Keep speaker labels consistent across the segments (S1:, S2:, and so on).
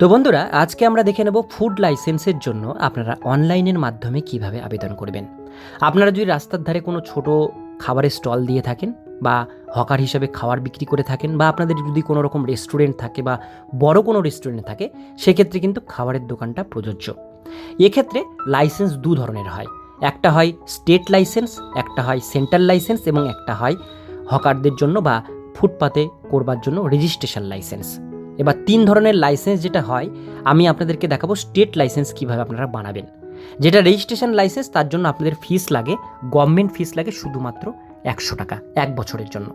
S1: তো বন্ধুরা, আজকে আমরা দেখে নেব ফুড লাইসেন্সের জন্য আপনারা অনলাইনের মাধ্যমে কীভাবে আবেদন করবেন। আপনারা যদি রাস্তার ধারে কোনো ছোট খাবারের স্টল দিয়ে থাকেন বা হকার হিসাবে খাবার বিক্রি করে থাকেন বা আপনাদের যদি কোনো রকম রেস্টুরেন্ট থাকে বা বড় কোনো রেস্টুরেন্ট থাকে, সেক্ষেত্রে কিন্তু খাবারের দোকানটা প্রযোজ্য। এক্ষেত্রে লাইসেন্স দু ধরনের হয়। একটা হয় স্টেট লাইসেন্স, একটা হয় সেন্ট্রাল লাইসেন্স এবং একটা হয় হকারদের জন্য বা ফুটপাতে করবার জন্য রেজিস্ট্রেশন লাইসেন্স। এবার তিন ধরনের লাইসেন্স যেটা হয়, আমি আপনাদেরকে দেখাবো স্টেট লাইসেন্স কীভাবে আপনারা বানাবেন। যেটা রেজিস্ট্রেশন লাইসেন্স তার জন্য আপনাদের ফিস লাগে গভর্নমেন্ট ফিস লাগে শুধুমাত্র একশো টাকা, এক বছরের জন্য।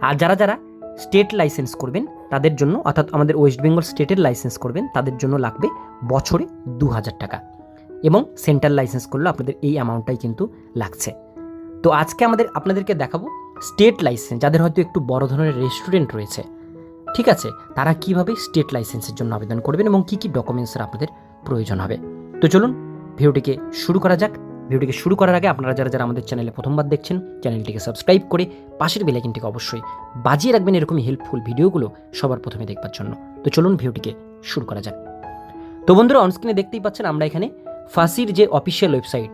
S1: আর যারা যারা স্টেট লাইসেন্স করবেন, তাদের জন্য, অর্থাৎ আমাদের ওয়েস্ট বেঙ্গল স্টেটের লাইসেন্স করবেন, তাদের জন্য লাগবে বছরে দু হাজার টাকা। এবং সেন্ট্রাল লাইসেন্স করলে আপনাদের এই অ্যামাউন্টটাই কিন্তু লাগছে। তো আজকে আমাদের, আপনাদেরকে দেখাবো স্টেট লাইসেন্স যাদের হয়তো একটু বড় ধরনের রেস্টুরেন্ট রয়েছে। ঠিক আছে, তারা কীভাবে স্টেট লাইসেন্সের জন্য আবেদন করবেন এবং কী কী ডকুমেন্টসের আপনাদের প্রয়োজন হবে। তো চলুন, ভিডিওটিকে শুরু করা যাক। ভিডিওটিকে শুরু করার আগে আপনারা যারা যারা আমাদের চ্যানেলে প্রথমবার দেখছেন চ্যানেলটিকে সাবস্ক্রাইব করে পাশের বেলাইকিনটিকে অবশ্যই বাজিয়ে রাখবেন এরকমই হেল্পফুল ভিডিওগুলো সবার প্রথমে দেখবার জন্য। তো চলুন, ভিডিওটিকে শুরু করা যাক। তো বন্ধুরা অনস্ক্রিনে দেখতেই পাচ্ছেন আমরা এখানে ফাঁসির যে official website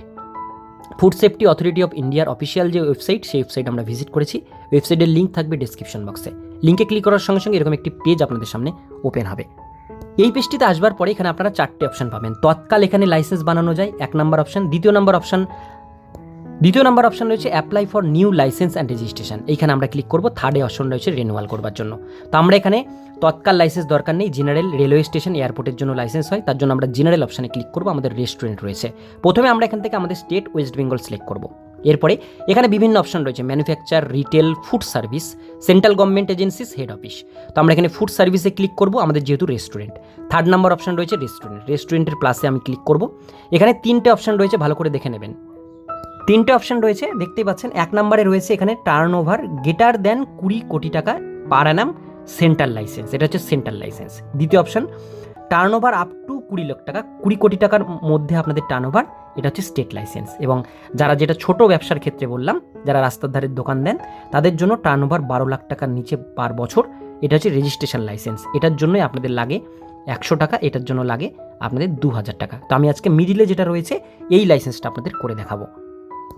S1: food safety authority of ইন্ডিয়ার অফিসিয়াল যে ওয়েবসাইট সেই ওয়েবসাইট আমরা ভিজিট করেছি। ওয়েবসাইটের লিঙ্ক থাকবে ডিসক্রিপশন বক্সে লিঙ্কে ক্লিক করার সঙ্গে সঙ্গে এরকম একটি পেজ আপনাদের সামনে ওপেন হবে। এই পেজটিতে আসবার পরে এখানে আপনারা চারটে অপশন পাবেন। তৎকাল এখানে লাইসেন্স বানানো যায়, এক নম্বর অপশন দ্বিতীয় নম্বর অপশন দ্বিতীয় নম্বর অপশন রয়েছে apply for new license and registration এইখানে আমরা ক্লিক করব থার্ডে অপশন রয়েছে রিনিউয়াল করবার জন্য। তো আমরা এখানে তৎকাল লাইসেন্স দরকার নেই জেনারেল রেলওয়ে স্টেশন এয়ারপোর্টের জন্য লাইসেন্স হয়, তার জন্য আমরা জেনারেল অপশানে ক্লিক করব, আমাদের রেস্টুরেন্ট রয়েছে। প্রথমে আমরা এখান থেকে আমাদের স্টেট ওয়েস্ট বেঙ্গল সিলেক্ট করব। এরপরে এখানে বিভিন্ন অপশন রয়েছে manufacture retail food service central government agencies head office তো আমরা এখানে ফুড সার্ভিসে ক্লিক করব, আমাদের যেহেতু রেস্টুরেন্ট থার্ড নাম্বার অপশন রয়েছে রেস্টুরেন্ট রেস্টুরেন্টের প্লাসে আমি ক্লিক করব। এখানে তিনটে অপশন রয়েছে, ভালো করে দেখে নেবেন। তিনটে অপশন রয়েছে, দেখতেই পাচ্ছেন, এক নম্বরে রয়েছে এখানে টার্ন ওভার গেটার দেন কুড়ি কোটি টাকা পার অ্যানাম সেন্ট্রাল লাইসেন্স এটা হচ্ছে সেন্ট্রাল লাইসেন্স দ্বিতীয় option turn over up to কুড়ি লাখ টাকা, কুড়ি কোটি টাকার মধ্যে আপনাদের টার্ন ওভার এটা হচ্ছে স্টেট লাইসেন্স এবং যারা যেটা ছোট ব্যবসার ক্ষেত্রে বললাম, যারা রাস্তার ধারের দোকান দেন, তাদের জন্য টার্ন ওভার বারো লাখ টাকার নিচে পার বছর, এটা হচ্ছে রেজিস্ট্রেশন লাইসেন্স এটার জন্যই আপনাদের লাগে একশো টাকা, এটার জন্য লাগে আপনাদের দু হাজার টাকা। তো আমি আজকে মিডিলে যেটা রয়েছে, এই লাইসেন্সটা আপনাদের করে দেখাবো।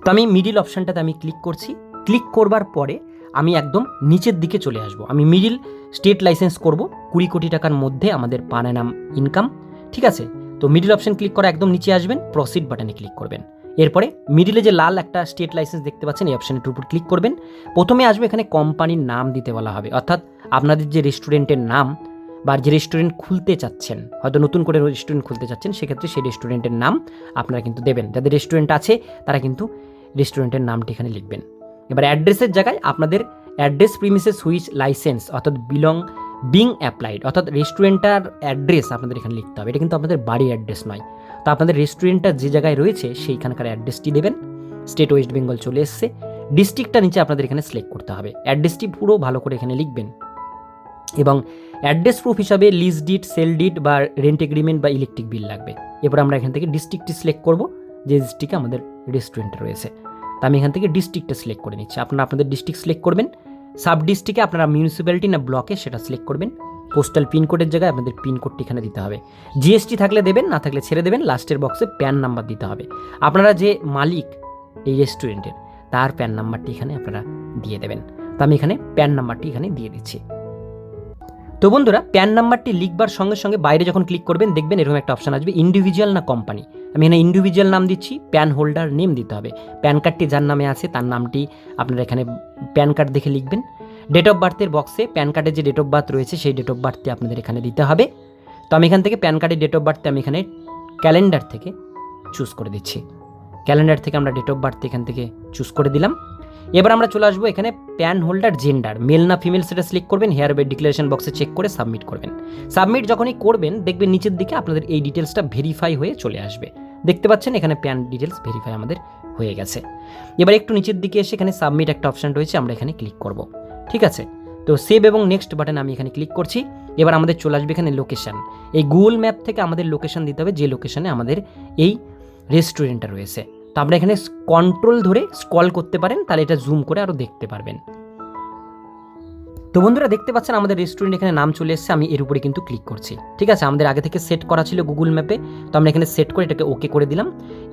S1: তো আমি মিডিল অপশানটাতে আমি ক্লিক করছি। ক্লিক করবার পরে আমি একদম নিচের দিকে চলে আসব। আমি মিডিল স্টেট লাইসেন্স করব। কুড়ি কোটি টাকার মধ্যে আমাদের পান নাম ইনকাম ঠিক আছে? তো মিডিল অপশন ক্লিক করে একদম নিচে আসবেন প্রসিড বাটনে ক্লিক করবেন। এরপরে মিডিলে যে লাল একটা স্টেট লাইসেন্স দেখতে পাচ্ছেন, এই অপশানের উপর ক্লিক করবেন। প্রথমে আসবে এখানে কোম্পানির নাম দিতে বলা হবে, অর্থাৎ আপনাদের যে রেস্টুরেন্টের নাম বা যে রেস্টুরেন্ট খুলতে চাচ্ছেন, হয়তো নতুন করে রেস্টুরেন্ট খুলতে চাচ্ছেন, সেক্ষেত্রে সেই রেস্টুরেন্টের নাম আপনারা কিন্তু দেবেন। যাদের রেস্টুরেন্ট আছে, তারা কিন্তু রেস্টুরেন্টের নামটি এখানে লিখবেন। এবার অ্যাড্রেসের জায়গায় আপনাদের অ্যাড্রেস প্রিমিসেস হুইচ লাইসেন্স অর্থাৎ বিলং বিং অ্যাপ্লাইড অর্থাৎ রেস্টুরেন্টটার অ্যাড্রেস আপনাদের এখানে লিখতে হবে। এটা কিন্তু আপনাদের বাড়ির অ্যাড্রেস নয়। তো আপনাদের রেস্টুরেন্টটা যে জায়গায় রয়েছে, সেইখানকার অ্যাড্রেসটি দেবেন। স্টেট ওয়েস্ট বেঙ্গল চলে এসছে। ডিস্ট্রিক্টটা নিচে আপনাদের এখানে সিলেক্ট করতে হবে। অ্যাড্রেসটি পুরো ভালো করে এখানে লিখবেন। এবং অ্যাড্রেস প্রুফ হিসাবে লিজ ডিট সেল ডিট বা রেন্ট এগ্রিমেন্ট বা ইলেকট্রিক বিল লাগবে। এরপর আমরা এখান থেকে ডিস্ট্রিক্টটি সিলেক্ট করব, যে ডিস্ট্রিক্টে আমাদের রেস্টুরেন্ট রয়েছে। তো আমি এখান থেকে ডিস্ট্রিক্টটা সিলেক্ট করে নিচ্ছি। আপনারা আপনাদের ডিস্ট্রিক্ট সিলেক্ট করবেন। সাব ডিস্ট্রিক্টে আপনারা মিউনিসিপ্যালিটি না ব্লকে সেটা সিলেক্ট করবেন। পোস্টাল পিনকোডের জায়গায় আপনাদের পিনকোডটি এখানে দিতে হবে। জিএসটি থাকলে দেবেন, না থাকলে ছেড়ে দেবেন লাস্টের বক্সে প্যান নাম্বার দিতে হবে। আপনারা যে মালিক এই রেস্টুরেন্টের তার প্যান নাম্বারটি এখানে আপনারা দিয়ে দেবেন। তো আমি এখানে প্যান নাম্বারটি এখানে দিয়ে দিচ্ছি। তো বন্ধুরা, প্যান নাম্বারটি লিখবার সঙ্গে সঙ্গে বাইরে যখন ক্লিক করবেন, দেখবেন এরকম একটা অপশান আসবে ইন্ডিভিজুয়াল না কোম্পানি আমি এখানে ইন্ডিভিজুয়াল নাম দিচ্ছি, প্যান হোল্ডার নেম দিতে হবে। প্যান কার্ডটি যার নামে আছে, তার নামটি আপনারা এখানে প্যান কার্ড দেখে লিখবেন। ডেট অফ বার্থের বক্সে প্যান কার্ডের যে ডেট অফ বার্থ রয়েছে, সেই ডেট অফ বার্থটি আপনাদের এখানে দিতে হবে। তো আমি এখান থেকে প্যান কার্ডের ডেট অফ বার্থটি আমি এখানে ক্যালেন্ডার থেকে চুজ করে দিচ্ছি। ক্যালেন্ডার থেকে আমরা ডেট অফ বার্থ এখান থেকে চুজ করে দিলাম। এবার আমরা চলে আসব এখানে প্যান হোল্ডার জেন্ডার, মেল না ফিমেল সেটা সিলেক্ট করবেন হেয়ার বে ডিক্লারেশন বক্সে চেক করে সাবমিট করবেন। সাবমিট যখনই করবেন, দেখবেন নিচের দিকে আপনাদের এই ডিটেলসটা ভেরিফাই হয়ে চলে আসবে। দেখতে পাচ্ছেন এখানে প্যান ডিটেলস ভেরিফাই আমাদের হয়ে গেছে। এবার একটু নিচের দিকে এসে এখানে সাবমিট একটা অপশান রয়েছে, আমরা এখানে ক্লিক করব। ঠিক আছে? তো সেভ এবং নেক্সট বাটন আমি এখানে ক্লিক করছি। এবার আমাদের চলে আসবে এখানে লোকেশান এই গুগল ম্যাপ থেকে আমাদের লোকেশান দিতে হবে, যে লোকেশানে আমাদের এই রেস্টুরেন্টটা রয়েছে। তো আমরা এখানে কন্ট্রোল ধরে স্কল করতে পারেন, তাহলে এটা জুম করে আরও দেখতে পারবেন। তো বন্ধুরা, দেখতে পাচ্ছেন আমাদের রেস্টুরেন্ট এখানে নাম চলে এসেছে, আমি এর উপরে কিন্তু ক্লিক করছি। ঠিক আছে, আমাদের আগে থেকে সেট করা ছিল গুগল ম্যাপে তো আমরা এখানে সেট করে এটাকে ওকে করে দিলাম।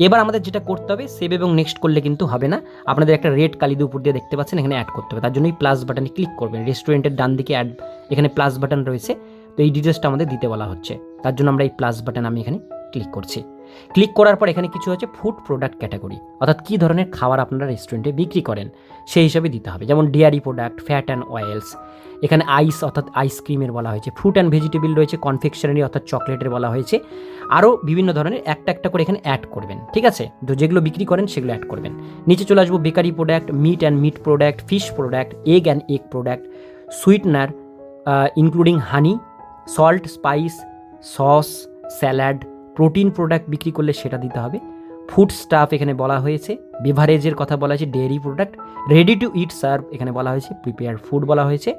S1: এবার আমাদের যেটা করতে হবে সেভ এবং নেক্সট করলে কিন্তু হবে না। আপনাদের একটা রেড কালিদের উপর দিয়ে দেখতে পাচ্ছেন, এখানে অ্যাড করতে হবে। তার জন্যই প্লাস বাটনে ক্লিক করবেন। রেস্টুরেন্টের ডান দিকে অ্যাড এখানে প্লাস বাটন রয়েছে। তো এই ডিটেলসটা আমাদের দিতে বলা হচ্ছে। তার জন্য আমরা এই প্লাস বাটন আমি এখানে ক্লিক করছি। ক্লিক করার পর এখানে কিছু হচ্ছে ফুড প্রোডাক্ট ক্যাটাগরি অর্থাৎ কী ধরনের খাবার আপনারা রেস্টুরেন্টে বিক্রি করেন, সেই হিসাবে দিতে হবে। যেমন dairy product fat and oils এখানে আইস অর্থাৎ আইসক্রিমের বলা হয়েছে। ফ্রুট অ্যান্ড ভেজিটেবল রয়েছে কনফেকশনারি অর্থাৎ চকলেটের বলা হয়েছে। আরও বিভিন্ন ধরনের একটা একটা করে এখানে অ্যাড করবেন, ঠিক আছে? তো যেগুলো বিক্রি করেন, সেগুলো অ্যাড করবেন। নিচে চলে আসব bakery product meat and meat product fish product egg and egg product sweetener including honey salt spice sauce salad protein product বিক্রি করলে সেটা দিতে হবে। ফুড স্টাফ এখানে বলা হয়েছে, বেভারেজের কথা বলা হয়েছে, dairy product ready to eat serve এখানে বলা হয়েছে প্রিপেয়ার ফুড বলা হয়েছে।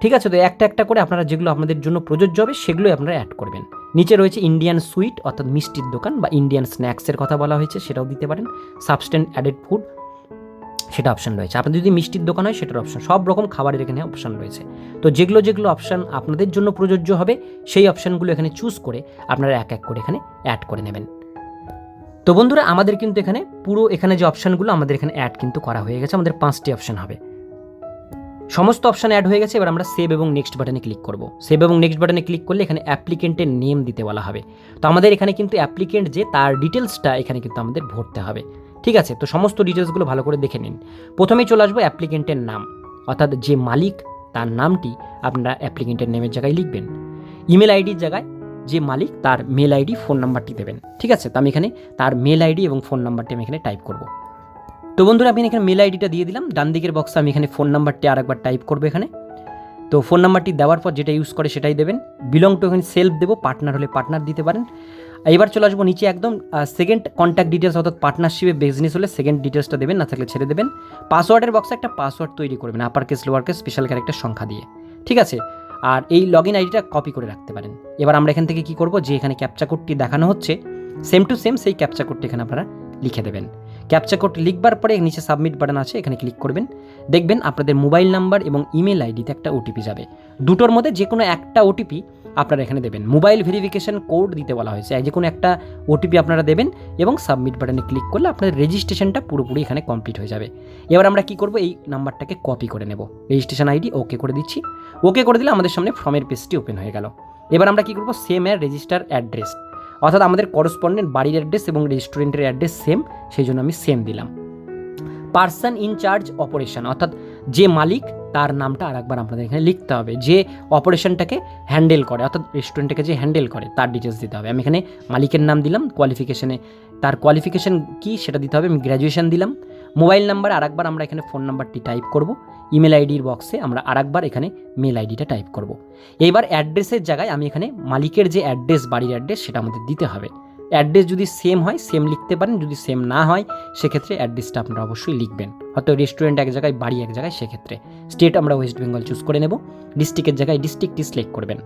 S1: ঠিক আছে, তো একটা একটা করে আপনারা যেগুলো আপনাদের জন্য প্রযোজ্য হবে, সেগুলোই আপনারা অ্যাড করবেন। নিচে রয়েছে ইন্ডিয়ান সুইট অর্থাৎ মিষ্টির দোকান বা ইন্ডিয়ান স্ন্যাক্সের কথা বলা হয়েছে, সেটাও দিতে পারেন। সাবস্টেন্ট অ্যাডেড ফুড সেটা অপশান রয়েছে। আপনাদের যদি মিষ্টির দোকান হয়, সেটার অপশান সব রকম খাবারের এখানে অপশান রয়েছে। তো যেগুলো যেগুলো অপশান আপনাদের জন্য প্রযোজ্য হবে, সেই অপশানগুলো এখানে চুজ করে আপনারা এক এক করে এখানে অ্যাড করে নেবেন। তো বন্ধুরা, আমাদের কিন্তু এখানে পুরো এখানে যে অপশানগুলো আমাদের এখানে অ্যাড কিন্তু করা হয়ে গেছে। আমাদের পাঁচটি অপশান হবে। সমস্ত অপশান অ্যাড হয়ে গেছে। এবার আমরা সেভ এবং নেক্সট বাটনে ক্লিক করব। সেভ এবং নেক্সট বাটনে ক্লিক করলে এখানে অ্যাপ্লিকেন্টের নেম দিতে বলা হবে। তো আমাদের এখানে কিন্তু অ্যাপ্লিকেন্ট যে, তার ডিটেলসটা এখানে কিন্তু আমাদের ভরতে হবে। ঠিক আছে, তো সমস্ত ডিটেলসগুলো ভালো করে দেখে নিন। প্রথমেই চলে আসব অ্যাপ্লিকেন্টের নাম, অর্থাৎ যে মালিক, তার নামটি আপনারা অ্যাপ্লিকেন্টের নেমের জায়গায় লিখবেন। ইমেল আইডির জায়গায় যে মালিক, তার মেল আইডি, ফোন নাম্বারটি দেবেন। ঠিক আছে, তো আমি এখানে তার মেল আইডি এবং ফোন নাম্বারটি আমি এখানে টাইপ করব। তো বন্ধুরা, আমি এখানে মেল আইডিটা দিয়ে দিলাম। ডান দিকের বক্সে আমি এখানে ফোন নাম্বারটি আরেকবার টাইপ করব এখানে। তো ফোন নাম্বারটি দেওয়ার পর যেটা ইউজ করে সেটাই দেবেন। বিলং টু এখানে সেলফ দেবো পার্টনার হলে পার্টনার দিতে পারেন। এবার চলে আসব নিচে একদম সেকেন্ড কন্ট্যাক্ট ডিটেলস অর্থাৎ পার্টনারশিপে বিজনেস হলে সেকেন্ড ডিটেলসটা দেবেন, না থাকলে ছেড়ে দেবেন। পাসওয়ার্ডের বক্সে একটা পাসওয়ার্ড তৈরি করবেন upper case lower case special character সংখ্যা দিয়ে। ঠিক আছে? আর এই লগ ইন আইডিটা কপি করে রাখতে পারেন। এবার আমরা এখান থেকে কি করব? যে এখানে ক্যাপচা কোডটি দেখানো হচ্ছে সেম টু সেম সেই ক্যাপচা কোডটি এখানে আপনারা লিখে দেবেন। ক্যাপচা কোড লিখবার পরে নিচে সাবমিট বাটন আছে, এখানে ক্লিক করবেন। দেখবেন আপনাদের মোবাইল নাম্বার এবং ইমেল আইডিতে একটা ওটিপি যাবে। দুটোর মধ্যে যে কোনো একটা ওটিপি আপনারা এখানে দেবেন। মোবাইল ভেরিফিকেশন কোড দিতে বলা হয়েছে। যে কোনো একটা ওটিপি আপনারা দেবেন এবং সাবমিট বাটনে ক্লিক করলে আপনাদের রেজিস্ট্রেশনটা পুরোপুরি এখানে কমপ্লিট হয়ে যাবে। এবার আমরা কি করব? এই নাম্বারটাকে কপি করে নেব। রেজিস্ট্রেশন আইডি ওকে করে দিচ্ছি। ওকে করে দিলে আমাদের সামনে ফর্মের পেজটি ওপেন হয়ে গেল। এবার আমরা কী করব? সেম এর রেজিস্টার অ্যাড্রেস অর্থাৎ আমাদের করসপন্ডেন্ট বাড়ির অ্যাড্রেস এবং রেস্টুরেন্টের অ্যাড্রেস সেম সেই জন্য আমি সেম দিলাম। পার্সন ইন চার্জ অপারেশন অর্থাৎ যে মালিক তার নামটা আর একবার আপনাদের এখানে লিখতে হবে। যে অপারেশনটাকে হ্যান্ডেল করে, অর্থাৎ রেস্টুরেন্টটাকে যে হ্যান্ডেল করে, তার ডিটেলস দিতে হবে। আমি এখানে মালিকের নাম দিলাম কোয়ালিফিকেশনে তার কোয়ালিফিকেশন কী সেটা দিতে হবে, আমি গ্র্যাজুয়েশন দিলাম। মোবাইল নাম্বার আরেকবার আমরা এখানে ফোন নাম্বারটি টাইপ করব। ইমেল আইডির বক্সে আমরা আরেকবার এখানে মেল আইডিটা টাইপ করব। এইবার অ্যাড্রেসের জায়গায় আমি এখানে মালিকের যে অ্যাড্রেস বাড়ির অ্যাড্রেস সেটা আমাদের দিতে হবে। অ্যাড্রেস যদি সেম হয় সেম লিখতে পারেন, যদি সেম না হয়, সেক্ষেত্রে অ্যাড্রেসটা আপনারা অবশ্যই লিখবেন। হয়তো রেস্টুরেন্ট এক জায়গায়, বাড়ি এক জায়গায়, সেক্ষেত্রে। স্টেট আমরা ওয়েস্ট বেঙ্গল চুজ করে নেব। ডিস্ট্রিক্টের জায়গায় ডিস্ট্রিক্টটি সিলেক্ট করবেন।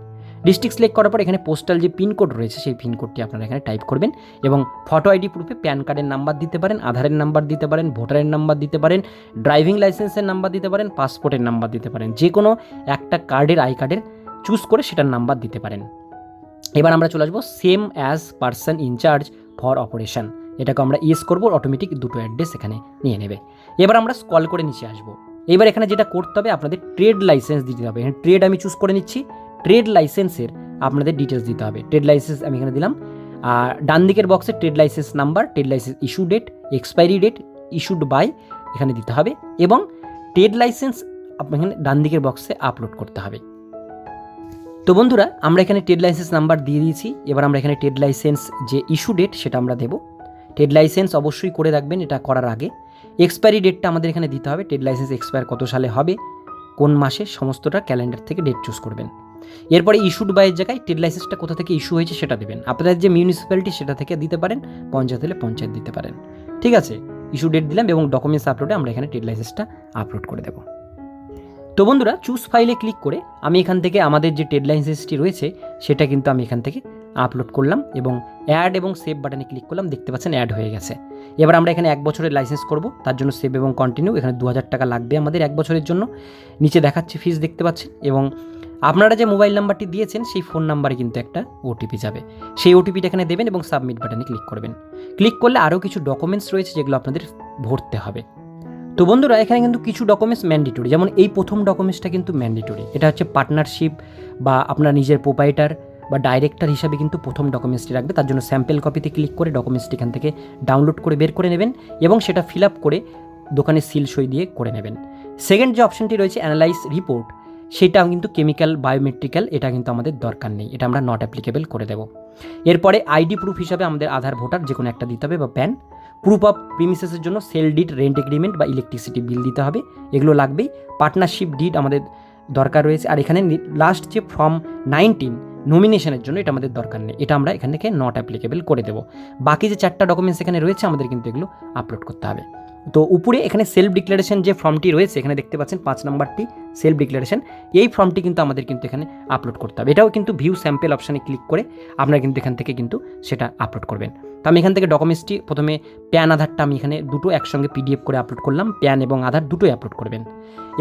S1: ডিস্ট্রিক্ট সিলেক্ট করার পর এখানে পোস্টাল যে পিনকোড রয়েছে, সেই পিনকোডটি আপনারা এখানে টাইপ করবেন এবং ফটো আইডি প্রুফে প্যান কার্ডের নাম্বার দিতে পারেন আধারের নাম্বার দিতে পারেন ভোটারের নাম্বার দিতে পারেন ড্রাইভিং লাইসেন্সের নাম্বার দিতে পারেন পাসপোর্টের নাম্বার দিতে পারেন। যে কোনো একটা কার্ডের আই কার্ডের চুজ করে সেটার নাম্বার দিতে পারেন। এবার আমরা চলে আসব same as person in charge for operation এটাকে আমরা ইয়েস করব অটোমেটিক দুটো অ্যাড্রেস এখানে নিয়ে নেবে। এবার আমরা স্কল করে নিচে আসব। এবার এখানে যেটা করতে হবে, আপনাদের ট্রেড লাইসেন্স দিতে হবে। এখানে ট্রেড আমি চুজ করে নিচ্ছি। ট্রেড লাইসেন্সের আপনাদের ডিটেলস দিতে হবে। ট্রেড লাইসেন্স আমি এখানে দিলাম। আর ডান দিকের বক্সে trade license number trade license issue date expiry date issued by এখানে দিতে হবে। এবং ট্রেড লাইসেন্স এখানে ডান দিকের বক্সে আপলোড করতে হবে। তো বন্ধুরা, আমরা এখানে ট্রেড লাইসেন্স নাম্বার দিয়ে দিয়েছি। এবার আমরা এখানে ট্রেড লাইসেন্স যে ইস্যু ডেট সেটা আমরা দেবো। ট্রেড লাইসেন্স অবশ্যই করে রাখবেন, এটা করার আগে। এক্সপায়ারি ডেটটা আমাদের এখানে দিতে হবে। ট্রেড লাইসেন্স এক্সপায়ার কত সালে হবে, কোন মাসে, সমস্তটা ক্যালেন্ডার থেকে ডেট চুজ করবেন। এরপরে ইস্যুড বাইয়ের জায়গায় ট্রেড লাইসেন্সটা কোথা থেকে ইস্যু হয়েছে, সেটা দেবেন। আপনাদের যে মিউনিসিপ্যালিটি সেটা থেকে দিতে পারেন, পঞ্চায়েত হলে পঞ্চায়েত দিতে পারেন। ঠিক আছে ইস্যু ডেট দিলাম এবং ডকুমেন্টস আপলোডে আমরা এখানে ট্রেড লাইসেন্সটা আপলোড করে দেবো। তো বন্ধুরা চুজ ফাইলে ক্লিক করে আমি এখান থেকে আমাদের যে ট্রেড লাইসেন্সটি রয়েছে, সেটা কিন্তু আমি এখান থেকে আপলোড করলাম এবং অ্যাড এবং সেভ বাটনে ক্লিক করলাম, দেখতে পাচ্ছেন অ্যাড হয়ে গেছে। এবার আমরা এখানে এক বছরের লাইসেন্স করব, তার জন্য সেভ এবং কন্টিনিউ এখানে দু হাজার টাকা লাগবে আমাদের এক বছরের জন্য। নিচে দেখাচ্ছে ফিস দেখতে পাচ্ছেন এবং আপনারা যে মোবাইল নাম্বারটি দিয়েছেন, সেই ফোন নাম্বারে কিন্তু একটা ওটিপি যাবে। সেই ওটিপিটা এখানে দেবেন এবং সাবমিট বাটনে ক্লিক করবেন। ক্লিক করলে আরও কিছু ডকুমেন্টস রয়েছে যেগুলো আপনাদের ভরতে হবে। তো বন্ধুরা, এখানে কিন্তু কিছু ডকুমেন্টস ম্যান্ডেটরি যেমন এই প্রথম ডকুমেন্টসটা কিন্তু ম্যান্ডেটরি এটা হচ্ছে পার্টনারশিপ বা আপনার নিজের প্রোপাইটার বা ডাইরেক্টর হিসাবে কিন্তু প্রথম ডকুমেন্টসটি রাখবে। তার জন্য স্যাম্পেল কপিতে ক্লিক করে ডকুমেন্টসটি এখান থেকে ডাউনলোড করে বের করে নেবেন এবং সেটা ফিল আপ করে দোকানে সিল সই দিয়ে করে নেবেন। সেকেন্ড যে অপশনটি রয়েছে অ্যানালাইজ রিপোর্ট সেটা কিন্তু কেমিক্যাল বায়োমেট্রিক্যাল এটা কিন্তু আমাদের দরকার নেই। এটা আমরা নট অ্যাপ্লিকেবল করে দেবো। এরপরে আইডি প্রুফ হিসাবে আমাদের আধার ভোটার যে কোনো একটা দিতে হবে বা প্যান প্রুফ অফ প্রিমিসেসের জন্য সেল ডিড রেন্ট এগ্রিমেন্ট বা ইলেকট্রিসিটি বিল দিতে হবে। এগুলো লাগবেই। পার্টনারশিপ ডিড আমাদের দরকার রয়েছে। আর এখানে লাস্ট যে ফর্ম নাইনটিন নমিনেশনের জন্য এটা আমাদের দরকার নেই। এটা আমরা এখান থেকে নট অ্যাপ্লিকেবল করে দেবো। বাকি যে চারটা ডকুমেন্টস এখানে রয়েছে, আমাদের কিন্তু এগুলো আপলোড করতে হবে। তো উপরে এখানে সেলফ ডিক্লারেশন যে ফর্মটি রয়েছে, এখানে দেখতে পাচ্ছেন পাঁচ নম্বরটি সেলফ ডিক্লারেশন এই ফর্মটি কিন্তু আমাদের কিন্তু এখানে আপলোড করতে হবে। এটাও কিন্তু ভিউ স্যাম্পেল অপশানে ক্লিক করে আপনারা কিন্তু এখান থেকে কিন্তু সেটা আপলোড করবেন। তো আমি এখান থেকে ডকুমেন্টসটি প্রথমে প্যান, আধারটা আমি এখানে দুটো একসঙ্গে পিডিএফ করে আপলোড করলাম। প্যান এবং আধার দুটোই আপলোড করবেন।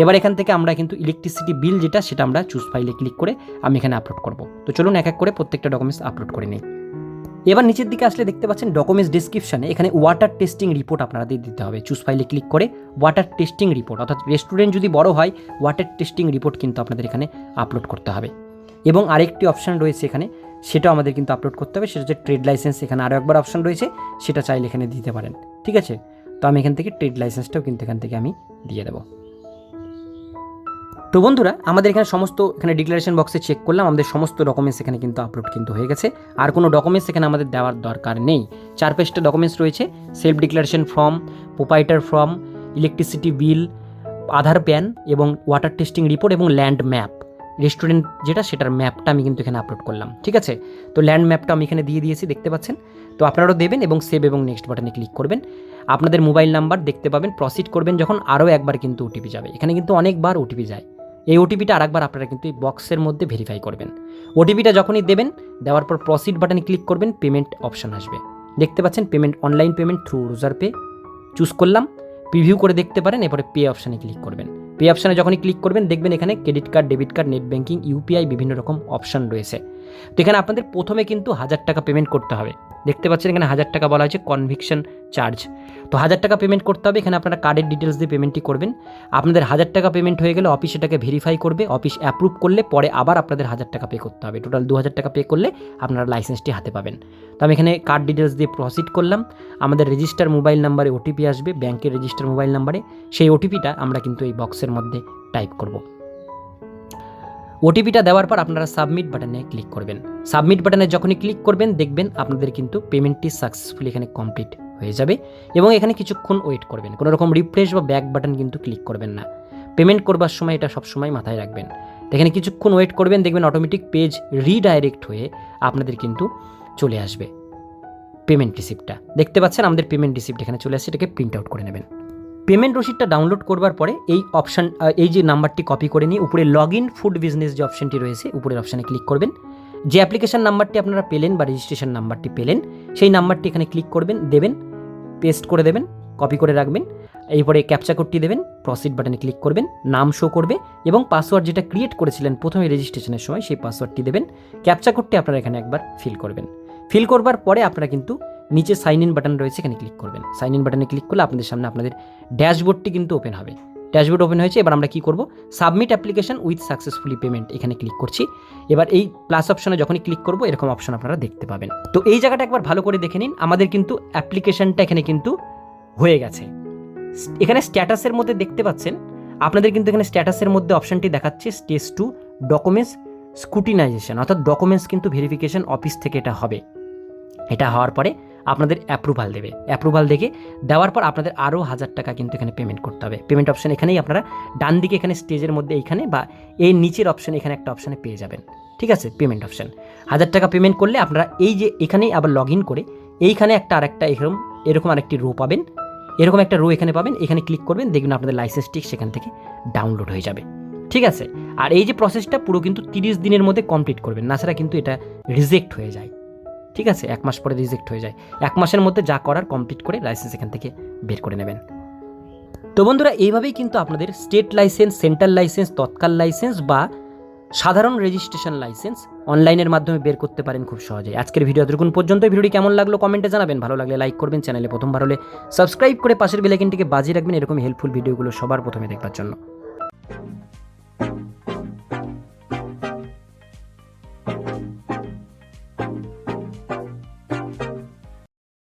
S1: এবার এখান থেকে আমরা কিন্তু ইলেকট্রিসিটি বিল যেটা, সেটা আমরা চুজ ফাইলে ক্লিক করে আমি এখানে আপলোড করব। তো চলুন এক এক করে প্রত্যেকটা ডকুমেন্টস আপলোড করে নিই। এবার নিচের দিকে আসলে দেখতে পাচ্ছেন ডকুমেন্টস ডিসক্রিপশনে এখানে ওয়াটার টেস্টিং রিপোর্ট আপনারা দিয়ে দিতে হবে। চুজ ফাইলে ক্লিক করে ওয়াটার টেস্টিং রিপোর্ট অর্থাৎ রেস্টুরেন্ট যদি বড় হয় ওয়াটার টেস্টিং রিপোর্ট কিন্তু আপনাদের এখানে আপলোড করতে হবে। এবং আরেকটি অপশান রয়েছে এখানে সেটাও আমাদের কিন্তু আপলোড করতে হবে। সেটা হচ্ছে ট্রেড লাইসেন্স এখানে আরও একবার অপশন রয়েছে, সেটা চাইলে এখানে দিতে পারেন। ঠিক আছে? তো আমি এখান থেকে ট্রেড লাইসেন্সটাও কিন্তু এখান থেকে আমি দিয়ে দেবো। তো বন্ধুরা, আমাদের এখানে সমস্ত, এখানে ডিক্লারেশন বক্সে চেক করলাম, আমাদের সমস্ত ডকুমেন্টস এখানে কিন্তু আপলোড কিন্তু হয়ে গেছে। আর কোনো ডকুমেন্টস এখানে আমাদের দেওয়ার দরকার নেই। চার পেজটা ডকুমেন্টস রয়েছে self declaration form proprietor form electricity bill Aadhaar PAN এবং ওয়াটার টেস্টিং রিপোর্ট এবং ল্যান্ড ম্যাপ রেস্টুরেন্ট যেটা, সেটার ম্যাপটা আমি কিন্তু এখানে আপলোড করলাম, ঠিক আছে? তো ল্যান্ড ম্যাপটা আমি এখানে দিয়ে দিয়েছি, দেখতে পাচ্ছেন? তো আপনারাও দেবেন এবং সেভ এবং নেক্সট বাটনে ক্লিক করবেন। আপনাদের মোবাইল নাম্বার দেখতে পাবেন প্রসিড করবেন যখন আরও একবার কিন্তু ওটিপি যাবে। এখানে কিন্তু অনেকবার ওটিপি যায়। এই ওটিপিটা আরেকবার আপনারা কিন্তু এই বক্সের মধ্যে ভেরিফাই করবেন। ওটিপিটা যখনই দেবেন, দেওয়ার পর প্রসিড বাটনে ক্লিক করবেন পেমেন্ট অপশন আসবে। দেখতে পাচ্ছেন payment online payment through Razorpay choose করলাম প্রিভিউ করে দেখতে পারেন, এরপরে পে অপশানে ক্লিক করবেন। পে অপশানে যখনই ক্লিক করবেন, দেখবেন এখানে credit card debit card net banking UPI বিভিন্ন রকম অপশান রয়েছে। তো এখানে আপনাদের প্রথমে কিন্তু হাজার টাকা পেমেন্ট করতে হবে। দেখতে পাচ্ছেন এখানে হাজার টাকা বলা হয়েছে কনভিকশন চার্জ তো হাজার টাকা পেমেন্ট করতে হবে, এখানে আপনারা কার্ডের ডিটেলস দিয়ে পেমেন্টটি করবেন। আপনাদের হাজার টাকা পেমেন্ট হয়ে গেলে অফিস এটাকে ভেরিফাই করবে অফিস অ্যাপ্রুভ করলে পরে আবার আপনাদের হাজার টাকা পে করতে হবে। টোটাল দু হাজার টাকা পে করলে আপনারা লাইসেন্সটি হাতে পাবেন। তো আমি এখানে কার্ড ডিটেলস দিয়ে প্রসিড করলাম। আমাদের রেজিস্টার মোবাইল নাম্বারে ওটিপি আসবে ব্যাংকের রেজিস্টার মোবাইল নাম্বারে সেই ওটিপিটা আমরা কিন্তু এই বক্সের মধ্যে টাইপ করব। ওটিপিটা দেওয়ার পর আপনারা সাবমিট বাটনে ক্লিক করবেন। সাবমিট বাটনে যখনই ক্লিক করবেন, দেখবেন আপনাদের কিন্তু পেমেন্টটি সাকসেসফুলি এখানে কমপ্লিট হয়ে যাবে এবং এখানে কিছুক্ষণ ওয়েট করবেন। কোনো রকম রিফ্রেশ বা ব্যাক বাটন কিন্তু ক্লিক করবেন না। পেমেন্ট করবার সময় এটা সবসময় মাথায় রাখবেন। এখানে কিছুক্ষণ ওয়েট করবেন, দেখবেন অটোমেটিক পেজ রিডাইরেক্ট হয়ে আপনাদের কিন্তু চলে আসবে পেমেন্ট রিসিপ্টটা দেখতে পাচ্ছেন আমাদের পেমেন্ট রিসিপ্ট এখানে চলে আসছে, এটাকে প্রিন্ট আউট করে নেবেন। পেমেন্ট রসিদটা ডাউনলোড করবার পরে এই অপশান এই যে নাম্বারটি কপি করে নিয়ে উপরে লগ ইন ফুড বিজনেস যে অপশানটি রয়েছে, উপরের অপশানে ক্লিক করবেন। যে অ্যাপ্লিকেশন নাম্বারটি আপনারা পেলেন বা রেজিস্ট্রেশন নাম্বারটি পেলেন, সেই নাম্বারটি এখানে ক্লিক করবেন, দেবেন পেস্ট করে দেবেন কপি করে রাখবেন, এরপরে ক্যাপচা কোডটি দেবেন প্রসিড বাটনে ক্লিক করবেন, নাম শো করবে এবং পাসওয়ার্ড যেটা ক্রিয়েট করেছিলেন প্রথমে রেজিস্ট্রেশনের সময়, সেই পাসওয়ার্ডটি দেবেন। ক্যাপচা কোডটি আপনারা এখানে একবার ফিল করবেন। ফিল করবার পরে আপনারা কিন্তু নিচে সাইন ইন বাটন রয়েছে, এখানে ক্লিক করবেন। সাইন ইন বাটনে ক্লিক করলে আপনাদের সামনে আপনাদের ড্যাশবোর্ডটি কিন্তু ওপেন হবে। ড্যাশবোর্ড ওপেন হয়েছে, এবার আমরা কি করব? Submit application with successfully payment এখানে ক্লিক করছি। এবার এই প্লাস অপশনে যখনই ক্লিক করব, এরকম অপশন আপনারা দেখতে পাবেন। তো এই জায়গাটা একবার ভালো করে দেখে নিন, আমাদের কিন্তু অ্যাপ্লিকেশনটা এখানে কিন্তু হয়ে গেছে। এখানে স্ট্যাটাসের মধ্যে দেখতে পাচ্ছেন, আপনাদের কিন্তু এখানে স্ট্যাটাসের মধ্যে অপশনটি দেখাচ্ছে স্টেজ টু ডকুমেন্টস স্কুটিনাইজেশন অর্থাৎ ডকুমেন্টস কিন্তু ভেরিফিকেশন অফিস থেকে এটা হবে। এটা হওয়ার পরে আপনাদের অ্যাপ্রুভাল দেবে। অ্যাপ্রুভাল দেখে দেওয়ার পর আপনাদের আরও হাজার টাকা কিন্তু এখানে পেমেন্ট করতে হবে। পেমেন্ট অপশন এখানেই আপনারা ডান দিকে এখানে স্টেজের মধ্যে এইখানে বা এই নিচের অপশন এখানে একটা অপশানে পেয়ে যাবেন। ঠিক আছে? পেমেন্ট অপশন হাজার টাকা পেমেন্ট করলে আপনারা এই যে এখানেই আবার লগ ইন করে এইখানে একটা আরেকটা এরকম এরকম আরেকটি রো পাবেন। এরকম একটা রো এখানে পাবেন। এখানে ক্লিক করবেন, দেখবেন আপনাদের লাইসেন্সটি সেখান থেকে ডাউনলোড হয়ে যাবে। ঠিক আছে? আর এই যে প্রসেসটা পুরো কিন্তু তিরিশ দিনের মধ্যে কমপ্লিট করবেন। না কিন্তু এটা রিজেক্ট হয়ে যায়। ঠিক আছে, এক মাস পরে রিজেক্ট হয়ে যায়। এক মাসের মধ্যে যা করার কমপ্লিট করে লাইসেন্স এখান থেকে বের করে নেবেন। তো বন্ধুরা, এইভাবেই কিন্তু আপনাদের state licence central licence Tatkal licence বা সাধারণ রেজিস্ট্রেশন লাইসেন্স অনলাইনের মাধ্যমে বের করতে পারেন খুব সহজে আজকের ভিডিও এতটুকুন পর্যন্ত। ভিডিওটি কেমন লাগল কমেন্টে জানাবেন। ভালো লাগলে লাইক করবেন চ্যানেলে প্রথমবার হলে সাবস্ক্রাইব করে পাশের বেলাইকনটিকে বাজিয়ে রাখবেন। এরকম হেল্পফুল ভিডিওগুলো সবার প্রথমে দেখবার জন্য।